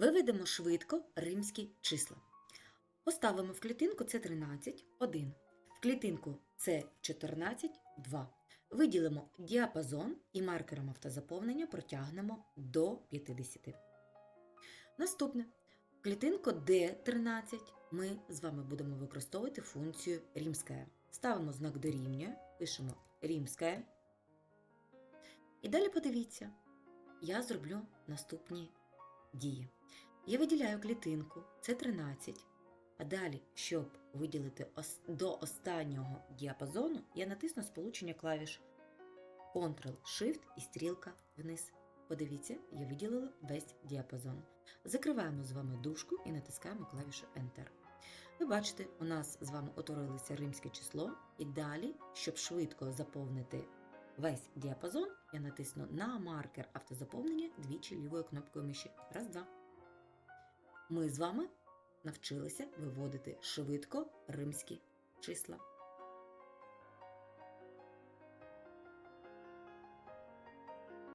Виведемо швидко римські числа. Поставимо в клітинку це 13, 1. В клітинку це 14, 2. Виділимо діапазон і маркером автозаповнення протягнемо до 50. Наступне. В клітинку D13 ми з вами будемо використовувати функцію римська. Ставимо знак дорівнює, пишемо римська. І далі подивіться, я зроблю наступні дії. Я виділяю клітинку, це 13. А далі, щоб виділити до останнього діапазону, я натисну сполучення клавіш Ctrl-Shift і стрілка вниз. Подивіться, я виділила весь діапазон. Закриваємо з вами дужку і натискаємо клавішу Enter. Ви бачите, у нас з вами утворилося римське число, і далі, щоб швидко заповнити весь діапазон, я натисну на маркер автозаповнення двічі лівою кнопкою миші. Раз, два. Ми з вами навчилися виводити швидко римські числа.